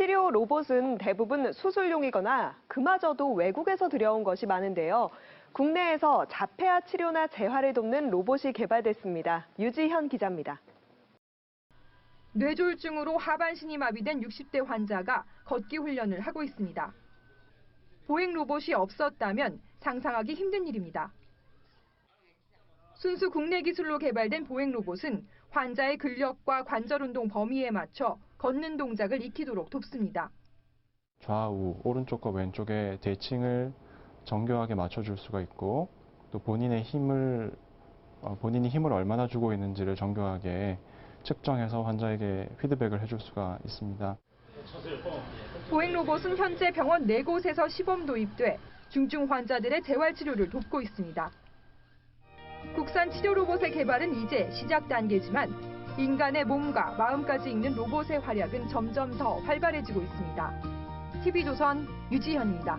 치료 로봇은 대부분 수술용이거나 그마저도 외국에서 들여온 것이 많은데요. 국내에서 자폐아 치료나 재활을 돕는 로봇이 개발됐습니다. 유지현 기자입니다. 뇌졸중으로 하반신이 마비된 60대 환자가 걷기 훈련을 하고 있습니다. 보행 로봇이 없었다면 상상하기 힘든 일입니다. 순수 국내 기술로 개발된 보행 로봇은 환자의 근력과 관절 운동 범위에 맞춰 걷는 동작을 익히도록 돕습니다. 좌우, 오른쪽과 왼쪽의 대칭을 정교하게 맞춰줄 수가 있고 또 본인의 힘을 어, 본인이 힘을 얼마나 주고 있는지를 정교하게 측정해서 환자에게 피드백을 해줄 수가 있습니다. 보행 로봇은 현재 병원 4곳에서 시범 도입돼 중증 환자들의 재활 치료를 돕고 있습니다. 국산 치료 로봇의 개발은 이제 시작 단계지만 인간의 몸과 마음까지 읽는 로봇의 활약은 점점 더 활발해지고 있습니다. TV조선 유지현입니다.